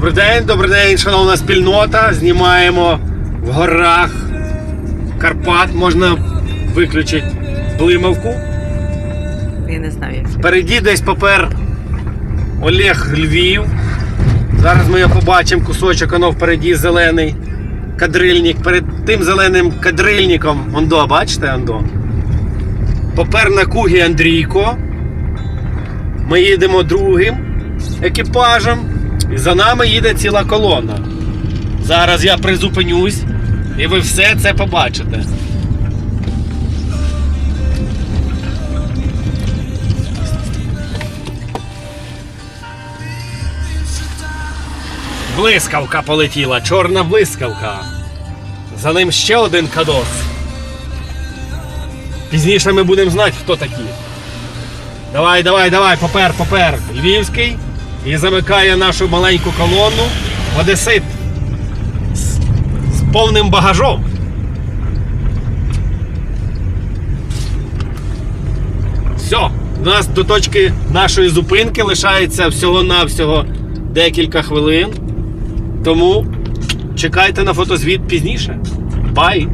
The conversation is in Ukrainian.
Добрий день, добрий день, шановна спільнота. Знімаємо в горах Карпат. Можна виключити блимавку. Я не знаю, як. Впереді десь попер Олег Львів. Зараз ми його побачимо кусочок, воно впереді зелений кадрильник. Перед тим зеленим кадрильником, ондо, бачите, ондо. Попер на кугі Андрійко. Ми їдемо другим екіпажем. І за нами їде ціла колона. Зараз я призупинюсь і ви все це побачите. Блискавка полетіла, чорна блискавка. За ним ще один кадос. Пізніше ми будемо знати, хто такі. Давай, давай, давай, попер, попер. Львівський. І замикає нашу маленьку колону Одесит. З, з повним багажом. Все, у нас до точки нашої зупинки лишається всього-навсього декілька хвилин. Тому чекайте на фотозвіт пізніше. Бай!